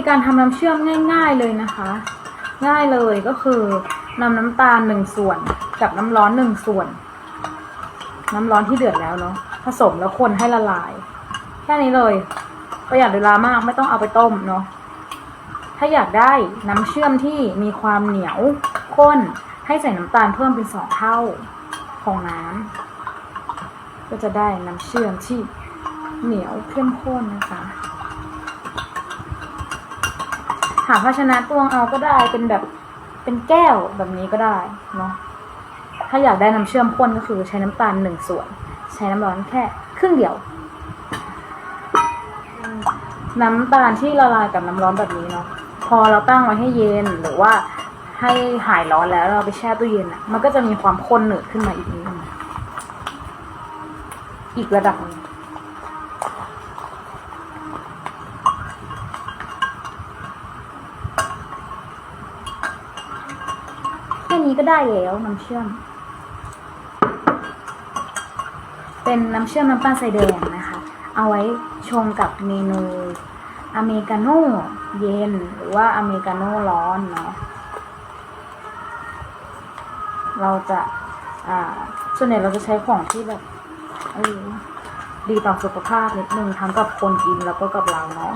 ธีการทำน้ำเชื่อมง่าย ๆเลยนะคะ ง่ายเลยก็คือนำน้ำตาลหนึ่งส่วนกับน้ำร้อนหนึ่งส่วน น้ำร้อนที่เดือดแล้วเนาะผสมแล้วคนให้ละลาย แค่นี้เลยประหยัดเวลามากไม่ต้องเอาไปต้มเนาะถ้าอยากได้น้ำเชื่อมที่มีความเหนียวข้นให้ใส่น้ำตาลเพิ่มเป็นสองเท่าของน้ำก็จะได้น้ำเชื่อมที่เหนียวเข้มข้นนะคะ หาภาชนะตวงเอาก็ได้เป็นแบบเป็นแก้วแบบนี้ก็ได้เนาะถ้าอยากได้น้ำเชื่อมข้นก็คือใช้น้ำตาลหนึ่งส่วน ใช้น้ำร้อนแค่ครึ่งเดียว น้ำตาลที่ละลายกับน้ำร้อนแบบนี้เนาะพอเราตั้งไว้ให้เย็นหรือว่าให้หายร้อนแล้วเราไปแช่ตู้เย็นอะมันก็จะมีความข้นหนืดขึ้นมาอีกนิดนึงอีกระดับหนึง ค่นี้ก็ได้แล้วน้ำเชื่อม เป็นน้ำเชื่อมน้ำตาลใส่แดงนะคะ เอาไว้ชงกับเมนูอเมริกาโน่เย็นหรือว่าอเมริกาโน่ร้อนเนาะเราจะ อ่า ส่วนใหญ่เราจะใช้ของที่แบบดีต่อสุขภาพนิดนึงทั้งกับคนกินแล้วก็กับเราเนาะ